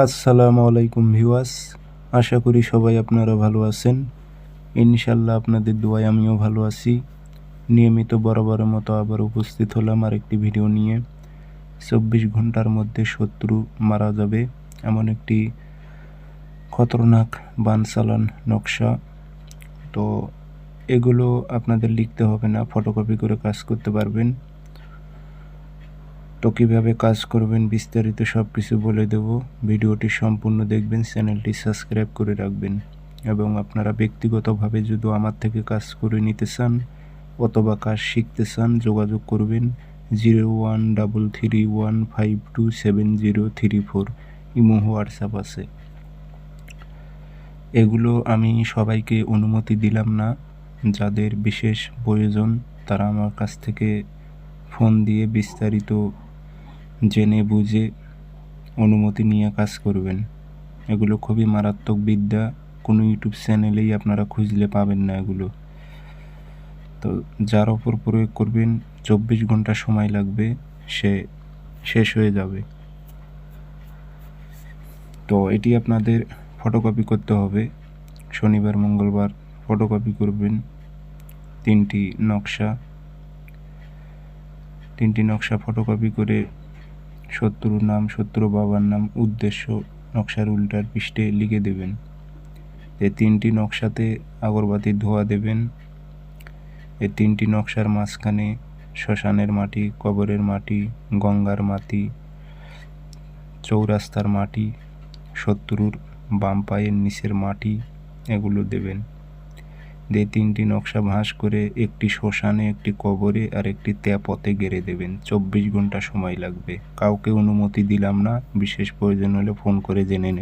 আসসালামু আলাইকুম ভিউয়ার্স, আশা করি সবাই আপনারা ভালো আছেন। ইনশাল্লাহ আপনাদের দোয়ায় আমিও ভালো আছি। নিয়মিত বরাবরের মতো আবার উপস্থিত হলাম আর একটি ভিডিও নিয়ে। চব্বিশ ঘণ্টার মধ্যে শত্রু মারা যাবে, এমন একটি খতরনাক বান চালান নকশা। তো এগুলো আপনাদের লিখতে হবে না, ফটোকপি করে কাজ করতে পারবেন। তো কীভাবে কাজ করবেন বিস্তারিত সব কিছু বলে দেব। ভিডিওটি সম্পূর্ণ দেখবেন, চ্যানেলটি সাবস্ক্রাইব করে রাখবেন। এবং আপনারা ব্যক্তিগতভাবে যদি আমার থেকে কাজ করে নিতে চান অথবা কাজ শিখতে চান, যোগাযোগ করবেন zero one double three one five two seven zero three four. Imo WhatsApp আছে। এগুলো আমি সবাইকে অনুমতি দিলাম না। যাদের বিশেষ প্রয়োজন, তারা আমার কাছ থেকে ফোন দিয়ে বিস্তারিত জেনে বুঝে অনুমতি নিয়ে কাজ করবেন। এগুলো খুবই মারাত্মক বিদ্যা, কোনো ইউটিউব চ্যানেলেই আপনারা খুঁজলে পাবেন না এগুলো। তো যার ওপর প্রয়োগ করবেন, চব্বিশ ঘণ্টা সময় লাগবে, সে শেষ হয়ে যাবে। তো এটি আপনাদের ফটোকপি করতে হবে। শনিবার, মঙ্গলবার ফটোকপি করবেন। তিনটি নকশা। তিনটি নকশা ফটোকপি করে শত্রুর নাম, শত্রু বাবার নাম, উদ্দেশ্য নকশার উল্টার পৃষ্ঠে লিখে দেবেন। এই তিনটি নকশাতে আগরবাতি ধোয়া দেবেন। এই তিনটি নকশার মাঝখানে শ্মশানের মাটি, কবরের মাটি, গঙ্গার মাটি, চৌরাস্তার মাটি, শত্রুর বাম পায়ের নিচের মাটি, এগুলো দেবেন। দিয়ে তিনটি নকশা ভাঁজ করে একটি শ্মশানে, একটি কবরে আর একটি ত্যাপথে গেড়ে দেবেন। চব্বিশ ঘণ্টা সময় লাগবে। কাউকে অনুমতি দিলাম না, বিশেষ প্রয়োজন হলে ফোন করে জেনে নেবেন।